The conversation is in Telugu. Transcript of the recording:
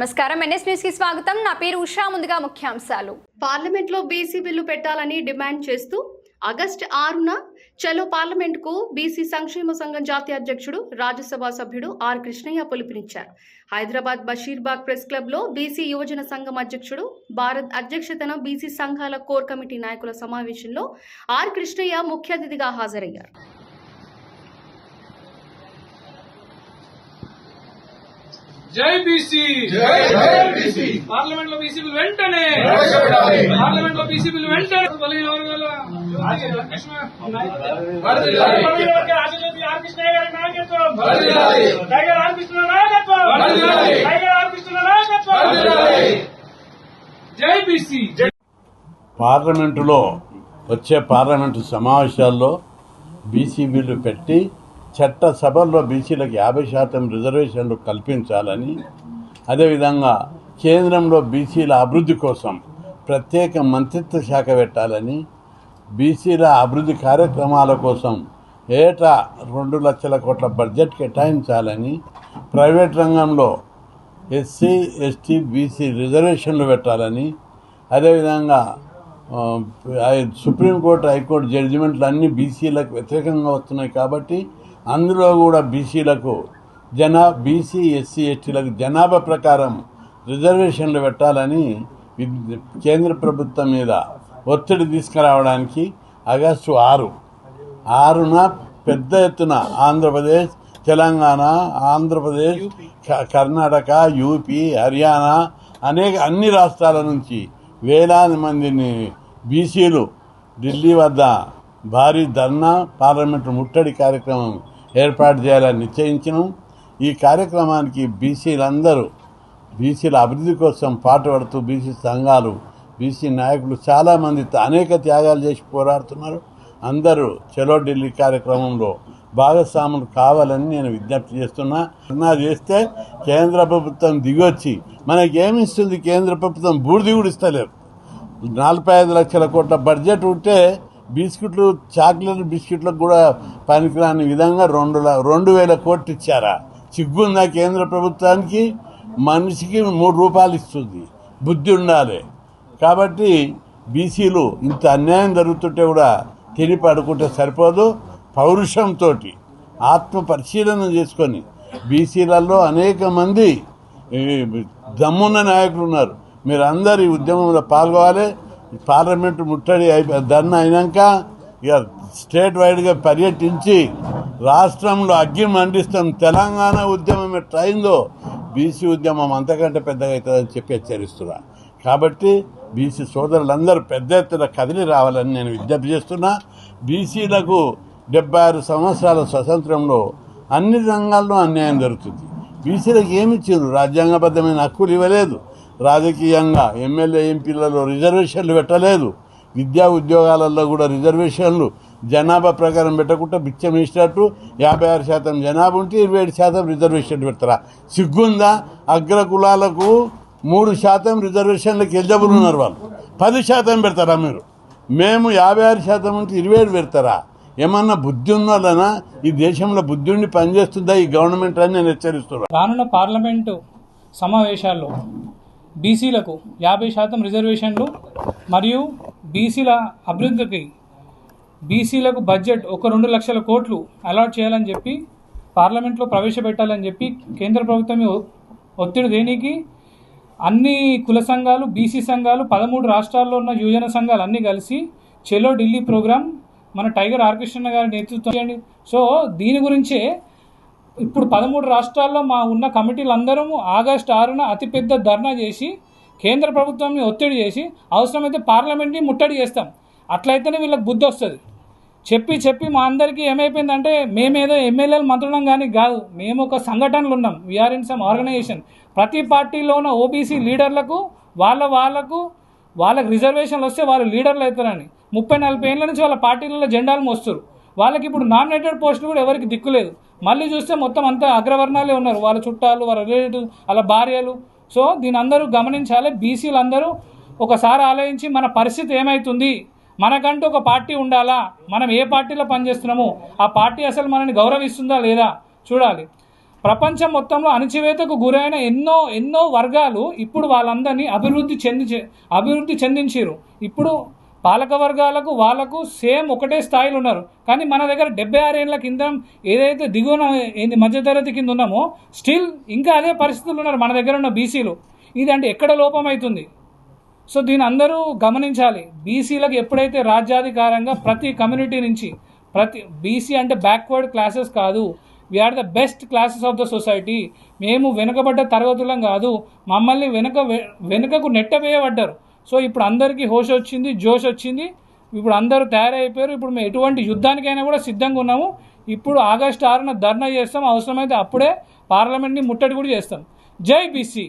నమస్కారం. ఎన్ఎస్ న్యూస్కి స్వాగతం. నా పేరు ఉషా. ముందుగా ముఖ్యాంశాలు. పార్లమెంట్లో బీసీ బిల్లు పెట్టాలని డిమాండ్ చేస్తూ ఆగస్టు ఆరున చలో పార్లమెంట్కు బీసీ సంక్షేమ సంఘం జాతీయ అధ్యక్షుడు రాజ్యసభ సభ్యుడు ఆర్ కృష్ణయ్య పిలుపునిచ్చారు. హైదరాబాద్ బషీర్బాగ్ ప్రెస్ క్లబ్లో బీసీ యువజన సంఘం అధ్యక్షుడు భారత్ అధ్యక్షతన బీసీ సంఘాల కోర్ కమిటీ నాయకుల సమావేశంలో ఆర్ కృష్ణయ్య ముఖ్య అతిథిగా హాజరయ్యారు. జై బీసీ. జై జై బీసీ. పార్లమెంట్లో బీసీ బిల్ వెంటనే. పార్లమెంట్లో బీసీ బిల్ వెంటనే బలహీన వర్గాల పార్లమెంటులో వచ్చే పార్లమెంటు సమావేశాల్లో బీసీ బిల్లు పెట్టి చట్ట సభల్లో బీసీలకు యాభై శాతం రిజర్వేషన్లు కల్పించాలని అదేవిధంగా కేంద్రంలో బీసీల అభివృద్ధి కోసం ప్రత్యేక మంత్రిత్వ శాఖ పెట్టాలని బీసీల అభివృద్ధి కార్యక్రమాల కోసం ఏటా రెండు లక్షల కోట్ల బడ్జెట్ కేటాయించాలని ప్రైవేట్ రంగంలో ఎస్సీ ఎస్టీ బీసీ రిజర్వేషన్లు పెట్టాలని అదేవిధంగా సుప్రీంకోర్టు హైకోర్టు జడ్జిమెంట్లు అన్నీ బీసీలకు వ్యతిరేకంగా వస్తున్నాయి కాబట్టి అందులో కూడా బీసీలకు జనా బీసీ ఎస్సీ ఎస్టీలకు జనాభా ప్రకారం రిజర్వేషన్లు పెట్టాలని కేంద్ర ప్రభుత్వం మీద ఒత్తిడి తీసుకురావడానికి ఆగస్టు ఆరు ఆరున పెద్ద ఎత్తున ఆంధ్రప్రదేశ్ తెలంగాణ ఆంధ్రప్రదేశ్ క- కర్ణాటక యూపీ హర్యానా అనేక అన్ని రాష్ట్రాల నుంచి వేలాది మందిని బీసీలు ఢిల్లీ వద్ద భారీ ధర్నా పార్లమెంటు ముట్టడి కార్యక్రమం ఏర్పాటు చేయాలని నిశ్చయించను. ఈ కార్యక్రమానికి బీసీలందరూ బీసీల అభివృద్ధి కోసం పాటుపడుతూ బీసీ సంఘాలు బీసీ నాయకులు చాలామంది అనేక త్యాగాలు చేసి పోరాడుతున్నారు. అందరూ చలో ఢిల్లీ కార్యక్రమంలో భాగస్వాములు కావాలని నేను విజ్ఞప్తి చేస్తున్నా. ధర్నా చేస్తే కేంద్ర ప్రభుత్వం దిగొచ్చి మనకి ఏమి ఇస్తుంది? కేంద్ర ప్రభుత్వం బూడిది కూడా ఇస్తలేదు. నలభై ఐదు లక్షల కోట్ల బడ్జెట్ ఉంటే బిస్కెట్లు చాక్లెట్ బిస్కెట్లకు కూడా పనికిరాని విధంగా రెండు రెండు వేల కోట్లు ఇచ్చారా? సిగ్గుందా కేంద్ర ప్రభుత్వానికి? మనిషికి మూడు రూపాయలు ఇస్తుంది. బుద్ధి ఉండాలి. కాబట్టి బీసీలు ఇంత అన్యాయం జరుగుతుంటే కూడా తిని పడుకుంటే సరిపోదు. పౌరుషంతో ఆత్మ పరిశీలన చేసుకొని బీసీలలో అనేక మంది దమ్మున్న నాయకులు ఉన్నారు. మీరు అందరు ఈ ఉద్యమంలో పాల్గొవాలి. పార్లమెంటు ముట్టడి అయిపోయి దాన్ని అయినాక ఇక స్టేట్ వైడ్గా పర్యటించి రాష్ట్రంలో అగ్గి మండిస్తాం. తెలంగాణ ఉద్యమం ఎట్లయిందో బీసీ ఉద్యమం అంతకంటే పెద్దగా అవుతుందని చెప్పి హెచ్చరిస్తున్నా. కాబట్టి బీసీ సోదరులందరూ పెద్ద ఎత్తున కదిలి రావాలని నేను విజ్ఞప్తి చేస్తున్నా. బీసీలకు డెబ్బై ఆరు సంవత్సరాల స్వతంత్రంలో అన్ని రంగాల్లో అన్యాయం జరుగుతుంది. బీసీలకు ఏమి ఇచ్చారు రాజ్యాంగబద్ధమైన హక్కులు ఇవ్వలేదు. రాజకీయంగా ఎమ్మెల్యే ఎంపీలలో రిజర్వేషన్లు పెట్టలేదు. విద్యా ఉద్యోగాలలో కూడా రిజర్వేషన్లు జనాభా ప్రకారం పెట్టకుండా బిచ్చం ఇచ్చినట్టు యాభై ఆరు శాతం జనాభా ఉంటే ఇరవై ఏడు శాతం రిజర్వేషన్లు పెడతారా? సిగ్గుందా? అగ్ర కులాలకు మూడు శాతం రిజర్వేషన్లకు ఎలిజబుల్ ఉన్నారు వాళ్ళు. పది శాతం పెడతారా మీరు? మేము యాభై ఆరు శాతం ఉంటే ఇరవై ఏడు పెడతారా? ఏమన్నా బుద్ధి ఉన్నోళ్ళనా? ఈ దేశంలో బుద్ధి ఉండి పనిచేస్తుందా? ఈ గవర్నమెంట్ అని నేను హెచ్చరిస్తున్నాను రానున్న పార్లమెంటు సమావేశాల్లో బీసీలకు యాభై శాతం రిజర్వేషన్లు మరియు బీసీల అభివృద్ధికి బీసీలకు బడ్జెట్ ఒక రెండు లక్షల కోట్లు అలాట్ చేయాలని చెప్పి పార్లమెంట్లో ప్రవేశపెట్టాలని చెప్పి కేంద్ర ప్రభుత్వం ఒ- ఒత్తిడి దేనికి అన్ని కుల సంఘాలు బీసీ సంఘాలు పదమూడు రాష్ట్రాల్లో ఉన్న యువజన సంఘాలు అన్నీ కలిసి చెలో ఢిల్లీ ప్రోగ్రాం మన టైగర్ ఆర్కృష్ణ గారి నేతృత్వం చేయండి. సో దీని గురించే ఇప్పుడు పదమూడు రాష్ట్రాల్లో మా ఉన్న కమిటీలందరము ఆగస్టు ఆరున అతిపెద్ద ధర్నా చేసి కేంద్ర ప్రభుత్వాన్ని ఒత్తిడి చేసి అవసరమైతే పార్లమెంట్ని ముట్టడి చేస్తాం. అట్లయితేనే వీళ్ళకి బుద్ధి వస్తుంది. చెప్పి చెప్పి మా అందరికీ ఏమైపోయిందంటే మేమేదో ఎమ్మెల్యేలు మంత్రులం కానీ కాదు మేము ఒక సంఘటనలు ఉన్నాం. వీఆర్ ఇన్ సమ్ ఆర్గనైజేషన్ ప్రతి పార్టీలో ఉన్న ఓబీసీ లీడర్లకు వాళ్ళ వాళ్ళకు వాళ్ళకి రిజర్వేషన్లు వస్తే వాళ్ళు లీడర్లు అవుతారని. ముప్పై నలభై ఏళ్ళ నుంచి వాళ్ళ పార్టీలలో జెండాలు మోస్తారు వాళ్ళకి ఇప్పుడు నామినేటెడ్ పోస్టులు కూడా ఎవరికి దిక్కులేదు మళ్ళీ చూస్తే మొత్తం అంతా అగ్రవర్ణాలే ఉన్నారు. వాళ్ళ చుట్టాలు వాళ్ళ రిలేటివ్ వాళ్ళ భార్యలు. సో దీని అందరూ గమనించాలి. బీసీలు అందరూ ఒకసారి ఆలోచించి మన పరిస్థితి ఏమవుతుంది మనకంటూ ఒక పార్టీ ఉండాలా? మనం ఏ పార్టీలో పనిచేస్తున్నాము? ఆ పార్టీ అసలు మనని గౌరవిస్తుందా లేదా? చూడాలి. ప్రపంచం మొత్తంలో అణచివేతకు గురైన ఎన్నో ఎన్నో వర్గాలు ఇప్పుడు వాళ్ళందరినీ అభివృద్ధి చెంది అభివృద్ధి చెందించారు ఇప్పుడు పాలక వర్గాలకు వాళ్ళకు సేమ్ ఒకటే స్థాయిలో ఉన్నారు. కానీ మన దగ్గర డెబ్బై ఆరు ఏళ్ళ కింద ఏదైతే దిగువన ఏంది మధ్యతరగతి కింద ఉన్నామో స్టిల్ ఇంకా అదే పరిస్థితులు ఉన్నారు మన దగ్గర ఉన్న బీసీలు. ఇది అంటే ఎక్కడ లోపం అవుతుంది సో దీని అందరూ గమనించాలి. బీసీలకు ఎప్పుడైతే రాజ్యాధికారంగా ప్రతి కమ్యూనిటీ నుంచి ప్రతి బీసీ అంటే బ్యాక్వర్డ్ క్లాసెస్ కాదు. We are the best classes of the society మేము వెనుకబడ్డ తరగతులం కాదు. మమ్మల్ని వెనుక వెనుకకు నెట్టవేయబడ్డారు. సో ఇప్పుడు అందరికీ హోష్ వచ్చింది జోష్ వచ్చింది. ఇప్పుడు అందరూ తయారైపోయారు. ఇప్పుడు మేము ఎటువంటి యుద్ధానికైనా కూడా సిద్ధంగా ఉన్నాము. ఇప్పుడు ఆగస్టు ఆరున ధర్నా చేస్తాం. అవసరమైతే అప్పుడే పార్లమెంట్ని ముట్టడి కూడా చేస్తాం. జై బీసీ.